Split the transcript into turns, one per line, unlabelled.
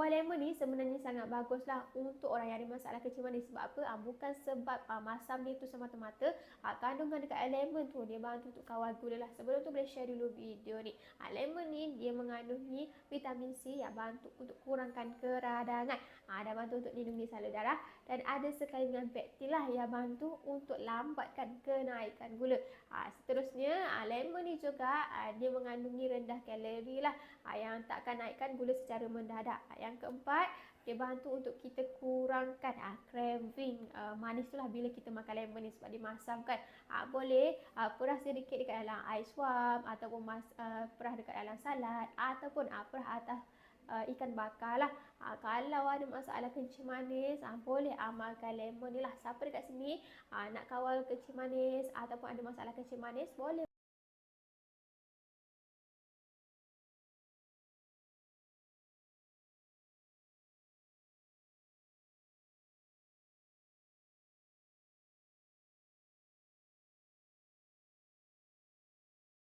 Kuah lemon ni sebenarnya sangat baguslah untuk orang yang ada masalah kencing manis. Sebab apa? Ha, bukan sebab ha, masam dia tu semata-mata. Ha, kandungan dekat lemon tu dia bantu untuk kawal gula lah. Sebelum tu boleh share dulu video ni. Ha, lemon ni dia mengandungi vitamin C yang bantu untuk kurangkan keradangan. Ha, dan bantu untuk lindungi salur darah. Dan ada sekali dengan pektin lah yang bantu untuk lambatkan kenaikan gula. Ha, seterusnya ha, lemon ni juga ha, dia mengandungi rendah kalori lah. Ha, yang takkan naikkan gula secara mendadak. Yang keempat, dia bantu untuk kita kurangkan ah, craving uh, manis tu lah bila kita makan lemon ni sebab dia masam kan. Ah, boleh ah, perah sedikit dekat dalam ais swam ataupun mas, uh, perah dekat dalam salad ataupun ah, perah atas uh, ikan bakar lah. Ha, kalau ada masalah kencing manis, ha, boleh amalkan lemon ni lah. Siapa dekat sini ha, nak kawal kencing manis ataupun ada masalah kencing manis, boleh